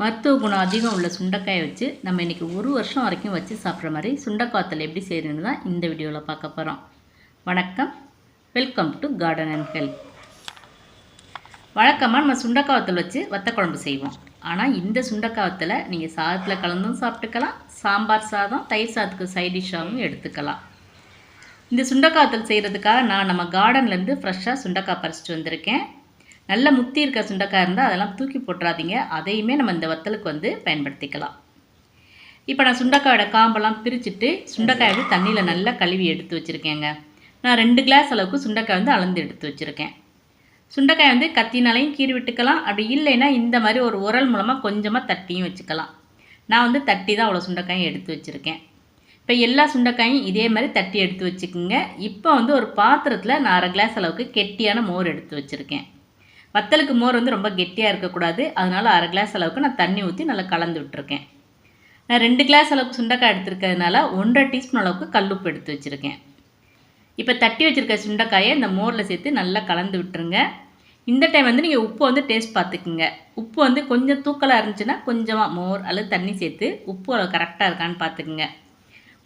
மருத்துவ குணம் அதிகம் உள்ள சுண்டைக்காயை வச்சு நம்ம இன்றைக்கி ஒரு வருஷம் வரைக்கும் வச்சு சாப்பிட்ற மாதிரி சுண்டைக்காத்தல் எப்படி செய்யணுன்னு தான் இந்த வீடியோவில் பார்க்க போகிறோம் வணக்கம். Welcome to garden and health வழக்கமாக நம்ம சுண்டைக்காவத்தில் வச்சு வத்த குழம்பு செய்வோம். ஆனால் இந்த சுண்டைக்காவத்தில் நீங்கள் சாதத்தில் கலந்தும் சாப்பிட்டுக்கலாம் சாம்பார் சாதம் தயிர் சாதத்துக்கு சைட் டிஷ்ஷாகவும் எடுத்துக்கலாம். இந்த சுண்டைக்காவத்தில் செய்கிறதுக்காக நான் நம்ம கார்டன்லேருந்து ஃப்ரெஷ்ஷாக சுண்டைக்காய் பறிச்சிட்டு வந்திருக்கேன். நல்ல முத்தி இருக்கிற சுண்டக்காய் இருந்தால் அதெல்லாம் தூக்கி போட்டுறாதீங்க. அதையுமே நம்ம இந்த வத்தலுக்கு வந்து பயன்படுத்திக்கலாம். இப்போ நான் சுண்டக்காயோட காம்பெல்லாம் பிரிச்சுட்டு சுண்டக்காய் வந்து தண்ணியில் நல்லா கழுவி எடுத்து வச்சுருக்கேங்க. நான் ரெண்டு கிளாஸ் அளவுக்கு சுண்டக்காய் வந்து அளந்து எடுத்து வச்சுருக்கேன். சுண்டக்காய் வந்து கத்தினாலையும் கீறி விட்டுக்கலாம். அப்படி இல்லைன்னா இந்த மாதிரி ஒரு உரல் மூலமாக கொஞ்சமாக தட்டியும் வச்சுக்கலாம். நான் வந்து தட்டி தான் அவ்வளோ சுண்டைக்காயும் எடுத்து வச்சுருக்கேன். இப்போ எல்லா சுண்டைக்காயும் இதே மாதிரி தட்டி எடுத்து வச்சுக்கோங்க. இப்போ வந்து ஒரு பாத்திரத்தில் நான் அரை கிளாஸ் அளவுக்கு கெட்டியான மோர் எடுத்து வச்சுருக்கேன். வத்தலுக்கு மோர் வந்து ரொம்ப கெட்டியாக இருக்கக்கூடாது. அதனால் அரை கிளாஸ் அளவுக்கு நான் தண்ணி ஊற்றி நல்லா கலந்து விட்டுருக்கேன். நான் ரெண்டு கிளாஸ் அளவுக்கு சுண்டைக்காய் எடுத்துருக்கிறதுனால ஒன்றரை டீஸ்பூன் அளவுக்கு கல்லுப்பு எடுத்து வச்சுருக்கேன். இப்போ தட்டி வச்சுருக்க சுண்டைக்காயை இந்த மோரில் சேர்த்து நல்லா கலந்து விட்டுருங்க. இந்த டைம் வந்து நீங்கள் உப்பு வந்து டேஸ்ட் பார்த்துக்குங்க உப்பு வந்து கொஞ்சம் தூக்கலாக இருந்துச்சுன்னா கொஞ்சமாக மோர் அல்லது தண்ணி சேர்த்து உப்பு அளவு கரெக்டாக இருக்கான்னு பார்த்துக்குங்க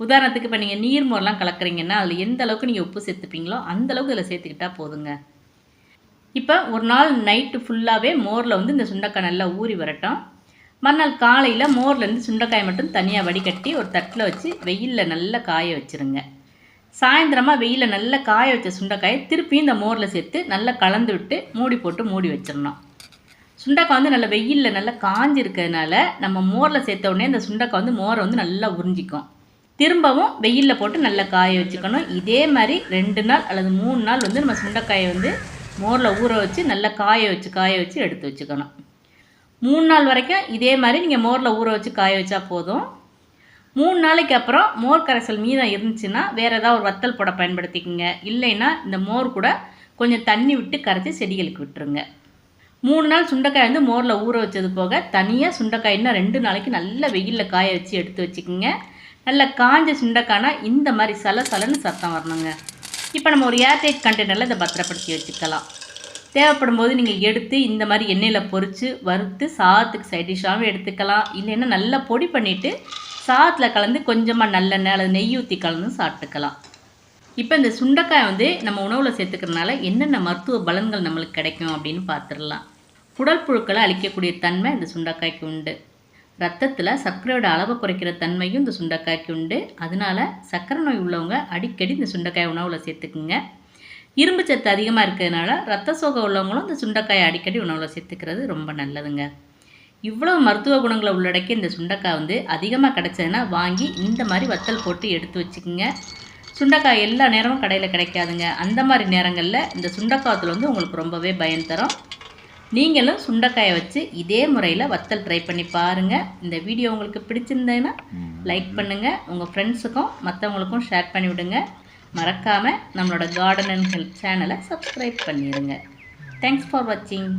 உதாரணத்துக்கு இப்போ நீங்கள் நீர் மோர்லாம் கலக்குறீங்கன்னா அதில் எந்த அளவுக்கு நீங்கள் உப்பு சேர்த்துப்பீங்களோ அந்தளவுக்கு இதில் சேர்த்துக்கிட்டா போதுங்க. இப்போ ஒரு நாள் நைட்டு ஃபுல்லாகவே மோரில் வந்து இந்த சுண்டைக்காய் நல்லா ஊறி வரட்டும். மறுநாள் காலையில் மோர்லேருந்து சுண்டைக்காய் மட்டும் தனியாக வடிகட்டி ஒரு தட்டில் வச்சு வெயிலில் நல்லா காய வச்சுருங்க. சாயந்தரமாக வெயிலில் நல்லா காய வச்ச சுண்டைக்காயை திருப்பியும் இந்த மோரில் சேர்த்து நல்லா கலந்து விட்டு மூடி போட்டு மூடி வச்சிடணும். சுண்டைக்காய் வந்து நல்லா வெயிலில் நல்லா காஞ்சிருக்கிறதுனால நம்ம மோரில் சேர்த்த உடனே இந்த சுண்டைக்காய் வந்து மோரை வந்து நல்லா உறிஞ்சிக்கும். திரும்பவும் வெயிலில் போட்டு நல்லா காய வச்சுக்கணும். இதே மாதிரி ரெண்டு நாள் அல்லது மூணு நாள் வந்து நம்ம சுண்டைக்காயை வந்து மோரில் ஊற வச்சு நல்லா காய வச்சு காய வச்சு எடுத்து வச்சுக்கணும். மூணு நாள் வரைக்கும் இதே மாதிரி நீங்கள் மோரில் ஊற வச்சு காய வச்சா போதும். மூணு நாளைக்கு அப்புறம் மோர் கரைசல் மீதம் இருந்துச்சுன்னா வேறு ஏதாவது ஒரு வத்தல் போட பயன்படுத்திக்கோங்க. இல்லைன்னா இந்த மோர் கூட கொஞ்சம் தண்ணி விட்டு கரைச்சி செடிகளுக்கு விட்டுருங்க. மூணு நாள் சுண்டைக்காய் வந்து மோரில் ஊற வச்சது போக தனியாக சுண்டைக்காய் இன்னும் ரெண்டு நாளைக்கு நல்ல வெயிலில் காய வச்சு எடுத்து வச்சுக்கோங்க. நல்ல காஞ்ச சுண்டைக்காய்னா இந்த மாதிரி சல சலன்னு சத்தம் வரணுங்க. இப்போ நம்ம ஒரு ஏர்டைட் கண்டெய்னரில் இதை பத்திரப்படுத்தி வச்சுக்கலாம். தேவைப்படும் போது நீங்கள் எடுத்து இந்த மாதிரி எண்ணெயில் பொரித்து வறுத்து சாதத்துக்கு சைட் டிஷ்ஷாகவும் எடுத்துக்கலாம். இல்லைன்னா நல்லா பொடி பண்ணிவிட்டு சாதத்தில் கலந்து கொஞ்சமாக நல்லெண்ணெய் அல்லது நெய் ஊற்றி கலந்து சாப்பிட்டுக்கலாம். இப்போ இந்த சுண்டைக்காய் வந்து நம்ம உணவில் சேர்த்துக்கிறதுனால என்னென்ன மருத்துவ பலன்கள் நம்மளுக்கு கிடைக்கும் அப்படின்னு பார்த்துடலாம். குடல் புழுக்களை அழிக்கக்கூடிய தன்மை இந்த சுண்டைக்காய்க்கு உண்டு. ரத்தத்தில் சர்க்கரையோட அளவை குறைக்கிற தன்மையும் இந்த சுண்டைக்காய்க்கு உண்டு. அதனால சர்க்கரை நோய் உள்ளவங்க அடிக்கடி இந்த சுண்டைக்காய் உணவில் சேர்த்துக்குங்க. இரும்பு சத்து அதிகமாக இருக்கிறதுனால ரத்த சோகம் உள்ளவங்களும் இந்த சுண்டைக்காயை அடிக்கடி உணவில் சேர்த்துக்கிறது ரொம்ப நல்லதுங்க. இவ்வளோ மருத்துவ குணங்களை உள்ளடக்கி இந்த சுண்டைக்காய் வந்து அதிகமாக கிடச்சதுன்னா வாங்கி இந்த மாதிரி வத்தல் போட்டு எடுத்து வச்சுக்கோங்க. சுண்டைக்காய் எல்லா நேரமும் கடையில் கிடைக்காதுங்க. அந்த மாதிரி நேரங்களில் இந்த சுண்டைக்காயத்தில் வந்து உங்களுக்கு ரொம்பவே பயன் தரும். நீங்களும் சுண்டைக்காயை வச்சு இதே முறையில் வத்தல் ட்ரை பண்ணி பாருங்கள் இந்த வீடியோ உங்களுக்கு பிடிச்சிருந்ததுன்னா லைக் பண்ணுங்கள் உங்கள் ஃப்ரெண்ட்ஸுக்கும் மற்றவங்களுக்கும் ஷேர் பண்ணி விடுங்க. மறக்காமல் நம்மளோட கார்டன் அண்ட் ஹெல்த் சேனலை சப்ஸ்கிரைப் பண்ணிடுங்க. தேங்க்ஸ் ஃபார் வாட்சிங்